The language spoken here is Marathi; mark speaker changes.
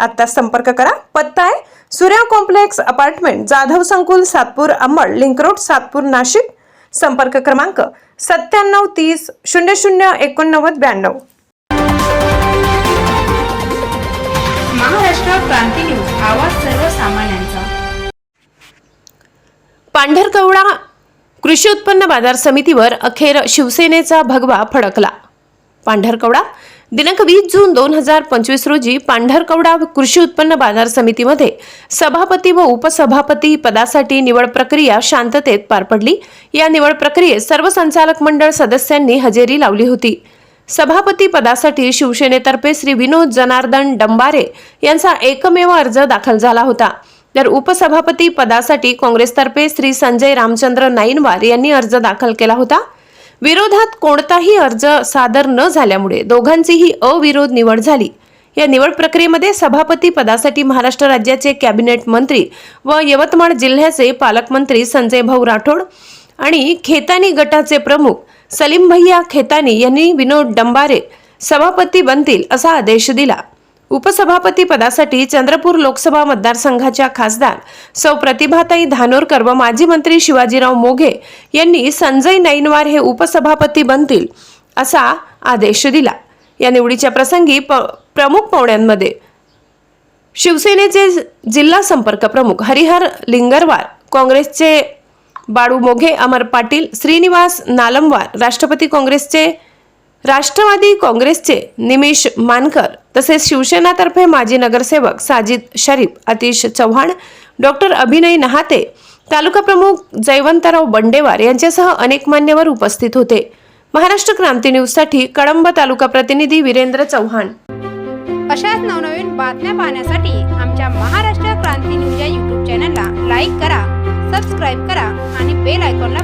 Speaker 1: आत्ता संपर्क करा. पत्ता आहे सूर्या कॉम्प्लेक्स अपार्टमेंट जाधव संकुल सातपूर अंबड लिंक रोड सातपूर नाशिक. संपर्क क्रमांक सत्त्याण्णव तीस शून्य शून्य एकोणनव्वद ब्याण्णव.
Speaker 2: महाराष्ट्र क्रांती न्यूज आवाज सर्वसामान्यांचा.
Speaker 1: पांढरकवडा कृषी उत्पन्न बाजार समितीवर अखेर शिवसेनेचा भगवा फडकला. पांढरकवडा. दिनांक वीस जून दोन हजार पंचवीस रोजी पांढरकवडा कृषी उत्पन्न बाजार समितीमध्ये सभापती व उपसभापती पदासाठी निवड प्रक्रिया शांततेत पार पडली. या निवड प्रक्रियेत सर्व संचालक मंडळ सदस्यांनी हजेरी लावली होती. सभापती पदासाठी शिवसेनेतर्फे श्री विनोद जनार्दन डंबारे यांचा एकमेव अर्ज दाखल झाला होता. तर उपसभापती पदासाठी काँग्रेसतर्फे श्री संजय रामचंद्र नाईनवार यांनी अर्ज दाखल केला होता. विरोधात कोणताही अर्ज सादर न झाल्यामुळे दोघांचीही अविरोध निवड झाली. या निवड प्रक्रियेमध्ये सभापती पदासाठी महाराष्ट्र राज्याचे कॅबिनेट मंत्री व यवतमाळ जिल्ह्याचे पालकमंत्री संजय भाऊ राठोड आणि खेतानी गटाचे प्रमुख सलीम भैया खेतानी यांनी विनोद डंबारे सभापती बनतील असा आदेश दिला. उपसभापती पदासाठी चंद्रपूर लोकसभा मतदारसंघाच्या खासदार सौ प्रतिभाताई धानोरकर व माजी मंत्री शिवाजीराव मोघे यांनी संजय नाईनवार हे उपसभापती बनतील असा आदेश दिला. या निवडीच्या प्रसंगी प प्रमुख पाहुण्यांमध्ये शिवसेनेचे जिल्हा संपर्क प्रमुख हरिहर लिंगरवार काँग्रेसचे बाळू मोघे अमर पाटील श्रीनिवास नालमवार राष्ट्रपती काँग्रेसचे राष्ट्रवादी काँग्रेसचे निमिष मानकर तसेच शिवसेनातर्फे माजी नगरसेवक साजिद शरीफ अतिश चव्हाण डॉक्टर अभिनय नहाते तालुका प्रमुख जयवंतराव बंडेवार यांच्यासह अनेक मान्यवर उपस्थित होते. महाराष्ट्र क्रांती न्यूजसाठी कळंब तालुका प्रतिनिधी वीरेंद्र चव्हाण.
Speaker 2: अशाच नवनवीन बातम्या पाहण्यासाठी आमच्या महाराष्ट्र क्रांती न्यूज या यूट्यूब चॅनलला लाईक करा सबस्क्राईब करा आणि बेल आयकॉनला